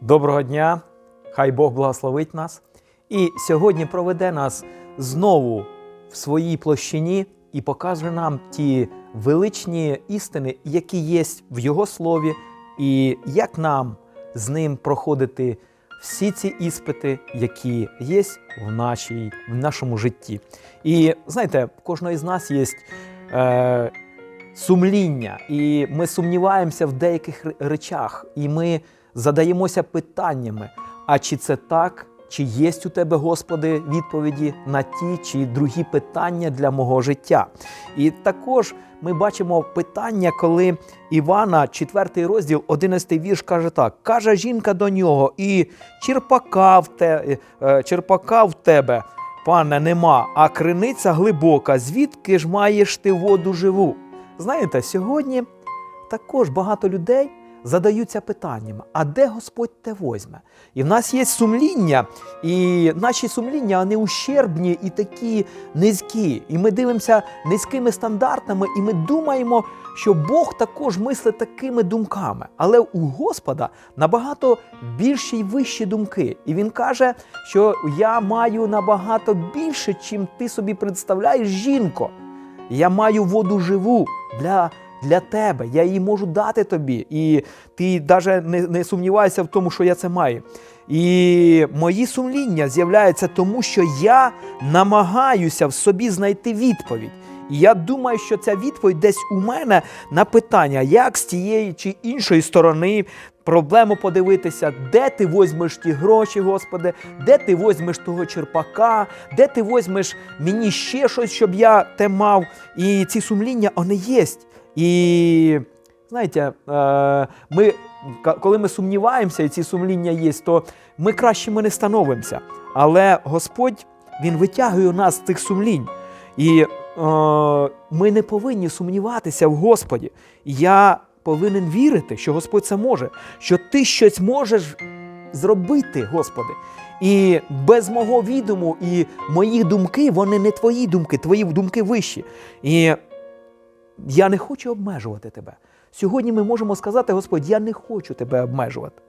Доброго дня! Хай Бог благословить нас. І сьогодні проведе нас знову в своїй площині і покаже нам ті величні істини, які є в Його слові, і як нам з ним проходити всі ці іспити, які є в, нашій, в нашому житті. І знаєте, в кожного із нас є. Е, сумління, і ми сумніваємося в деяких речах, і ми задаємося питаннями: а чи це так? Чи є у тебе, Господи, відповіді на ті чи другі питання для мого життя? І також ми бачимо питання, коли Івана, 4 розділ, 11 вірш, каже так: каже жінка до нього, і черпака в, те, е, черпака в тебе, пане, нема, а криниця глибока. Звідки ж маєш ти воду живу? Знаєте, сьогодні також багато людей задаються питаннями: а де Господь те возьме? І в нас є сумління, і наші сумління вони ущербні і такі низькі. І ми дивимося низькими стандартами, і ми думаємо, що Бог також мислить такими думками. Але у Господа набагато більші й вищі думки. І він каже, що я маю набагато більше, чим ти собі представляєш, жінко. Я маю воду живу для, для тебе. Я її можу дати тобі. І ти навіть не, не сумнівайся в тому, що я це маю. І мої сумління з'являються тому, що я намагаюся в собі знайти відповідь. І я думаю, що ця відповідь десь у мене на питання, як з тієї чи іншої сторони проблему подивитися, де ти возьмеш ті гроші, Господи, де ти возьмеш того черпака, де ти возьмеш мені ще щось, щоб я те мав. І ці сумління, вони є. І знаєте, е, ми, коли ми сумніваємося, і ці сумління є, то ми кращими не становимося. Але Господь Він витягує нас з тих сумлінь. І е, ми не повинні сумніватися в Господі. Я повинен вірити, що Господь це може, що ти щось можеш зробити, Господи. І без мого відому і мої думки, вони не твої думки, твої думки вищі. І я не хочу обмежувати тебе. Сьогодні ми можемо сказати, Господь, я не хочу тебе обмежувати.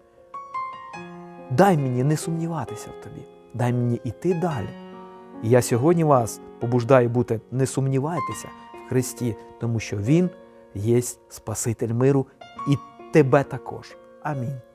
Дай мені не сумніватися в тобі, дай мені іти далі. І я сьогодні вас побуждаю бути не сумнівайтеся в Христі, тому що Він є Спаситель миру і тебе також. Амінь.